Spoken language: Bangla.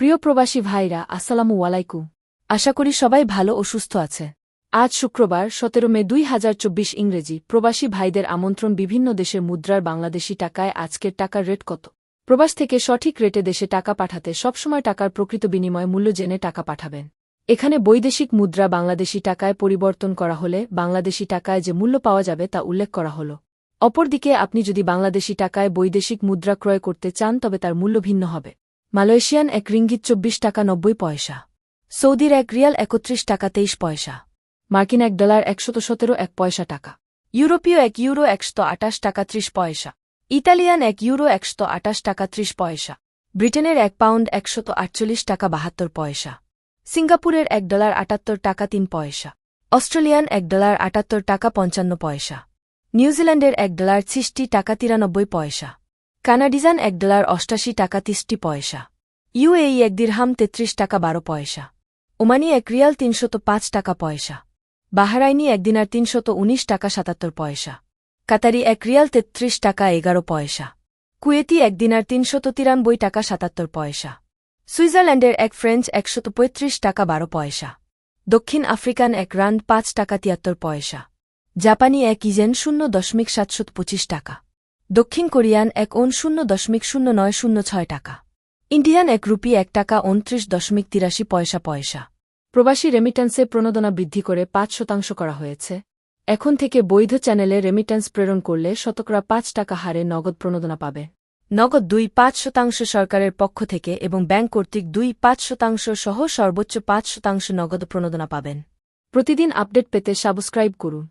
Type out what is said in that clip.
প্রিয় প্রবাসী ভাইরা, আসসালামু আলাইকুম। আশা করি সবাই ভালো ও সুস্থ আছে। আজ শুক্রবার, সতেরো মে দুই হাজার চব্বিশ ইংরেজি, প্রবাসী ভাইদের আমন্ত্রণ বিভিন্ন দেশের মুদ্রার বাংলাদেশি টাকায় আজকের টাকার রেট কত? প্রবাস থেকে সঠিক রেটে দেশে টাকা পাঠাতে সবসময় টাকার প্রকৃত বিনিময় মূল্য জেনে টাকা পাঠাবেন। এখানে বৈদেশিক মুদ্রা বাংলাদেশি টাকায় পরিবর্তন করা হলে বাংলাদেশি টাকায় যে মূল্য পাওয়া যাবে তা উল্লেখ করা হল। অপরদিকে, আপনি যদি বাংলাদেশি টাকায় বৈদেশিক মুদ্রা ক্রয় করতে চান তবে তার মূল্য ভিন্ন হবে। মালয়েশিয়ান এক রিঙ্গিত চব্বিশ টাকা নব্বই পয়সা। সৌদির এক রিয়াল একত্রিশ টাকা তেইশ পয়সা। মার্কিন এক ডলার একশত সতেরো এক পয়সা টাকা। ইউরোপীয় এক ইউরো একশত আটাশ টাকা ত্রিশ পয়সা। ইতালিয়ান এক ইউরো একশত আটাশ টাকা ত্রিশ পয়সা। ব্রিটেনের এক পাউন্ড একশত আটচল্লিশ টাকা বাহাত্তর পয়সা। সিঙ্গাপুরের এক ডলার আটাত্তর টাকা তিন পয়সা। অস্ট্রেলিয়ান এক ডলার আটাত্তর টাকা পঞ্চান্ন পয়সা। নিউজিল্যান্ডের এক ডলার ছিষ্টি টাকা তিরানব্বই পয়সা। কানাডিজান এক ডলার অষ্টাশি টাকা তিরিশটি পয়সা। ইউএই এক দিরহাম তেত্রিশ টাকা বারো পয়সা। ওমানি এক রিয়াল তিনশত পাঁচ টাকা পয়সা। বাহারাইনি এক দিনার তিনশত উনিশ টাকা সাতাত্তর পয়সা। কাতারি এক রিয়াল তেত্রিশ টাকা এগারো পয়সা। কুয়েতি এক দিনার তিনশত তিরানব্বই টাকা সাতাত্তর পয়সা। সুইজারল্যান্ডের এক ফ্রেঞ্চ একশত পঁয়ত্রিশ টাকা বারো পয়সা। দক্ষিণ আফ্রিকান এক রান্ড পাঁচ টাকা তিয়াত্তর পয়সা। জাপানি এক ইজেন শূন্য দশমিক সাতশত পঁচিশ টাকা। দক্ষিণ কোরিয়ান এক ওন শূন্য দশমিক শূন্য নয় শূন্য ছয় টাকা। ইন্ডিয়ান এক রুপি এক টাকা উনত্রিশ দশমিক তিরাশি পয়সা পয়সা। প্রবাসী রেমিট্যান্সে প্রণোদনা বৃদ্ধি করে পাঁচ শতাংশ করা হয়েছে। এখন থেকে বৈধ চ্যানেলে রেমিট্যান্স প্রেরণ করলে শতকরা পাঁচ টাকা হারে নগদ প্রণোদনা পাবে। নগদ দুই পাঁচ শতাংশ সরকারের পক্ষ থেকে এবং ব্যাংক কর্তৃক দুই পাঁচ শতাংশ সহ সর্বোচ্চ পাঁচ শতাংশ নগদ প্রণোদনা পাবেন। প্রতিদিন আপডেট পেতে সাবস্ক্রাইব করুন।